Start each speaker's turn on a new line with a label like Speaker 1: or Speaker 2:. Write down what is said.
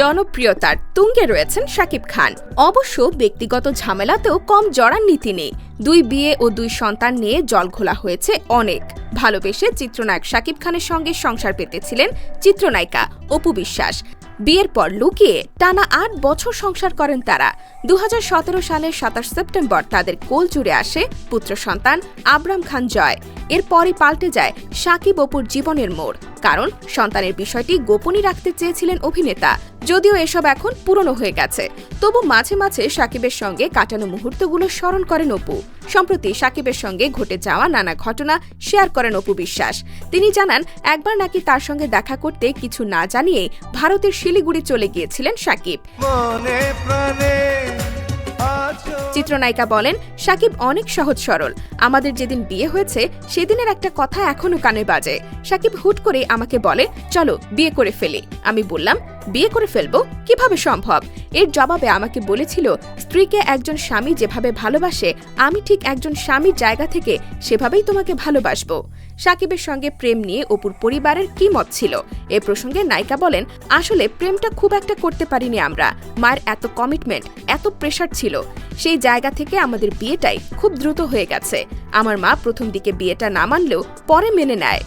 Speaker 1: জনপ্রিয়তার তুঙ্গে রয়েছেন শাকিব খান। অবশ্য ব্যক্তিগত ঝামেলাতেও কম জড়ার নীতি নেই। দুই বিয়ে ও দুই সন্তান নিয়ে জল জলঘোলা হয়েছে অনেক। ভালোবেসে চিত্রনায়ক শাকিব খানের সঙ্গে সংসার পেতেছিলেন চিত্রনায়িকা অপু বিশ্বাস। বিয়ের পর লুকিয়ে টানা আট বছর সংসার করেন তারা। দু হাজার সতেরো সালের সাতাশ সেপ্টেম্বর তাদের কোল জুড়ে আসে পুত্র সন্তান আবরাম খান জয়। এরপরই পাল্টে যায় সাকিব অপুর জীবনের মোড়। কারণ সন্তানের বিষয়টি গোপনই রাখতে চেয়েছিলেন অভিনেতা। যদিও এসব এখন পুরনো হয়ে গেছে। তবু মাঝে মাঝে সাকিবের সঙ্গে কাটানো মুহূর্তগুলো স্মরণ করেন অপু। সম্প্রতি সাকিবের সঙ্গে ঘটে যাওয়া নানা ঘটনা শেয়ার করেন অপু বিশ্বাস। তিনি জানান, একবার নাকি তার সঙ্গে দেখা করতে কিছু না জানিয়ে ভারতের শিলিগুড়ি চলে গিয়েছিলেন সাকিব।
Speaker 2: মনে প্রাণে
Speaker 1: চিত্রনায়িকা বলেন, সাকিব অনেক সহজ সরল। আমাদের যেদিন বিয়ে হয়েছে, সেদিনের একটা কথা এখনও কানে বাজে। সাকিব হুট করে আমাকে বলে, চলো, বিয়ে করে ফেলি। আমি বললাম, বিয়ে করে ফেলব? কীভাবে সম্ভব? এর জবাবে আমাকে বলেছিল, স্ত্রীকে একজন স্বামী যেভাবে ভালোবাসে, আমি ঠিক একজন স্বামীর জায়গা থেকে সেভাবেই তোমাকে ভালোবাসবো। সাকিবের সঙ্গে প্রেম নিয়ে অপুর পরিবারের কি মত ছিল? এ প্রসঙ্গে নায়িকা বলেন, আসলে প্রেমটা খুব একটা করতে পারিনি আমরা। মায়ের এত কমিটমেন্ট এত প্রেশার ছিল। সেই জায়গা থেকে আমাদের বিয়েটাই খুব দ্রুত হয়ে গেছে। আমার মা প্রথম দিকে বিয়েটা না মানলেও পরে মেনে নেয়।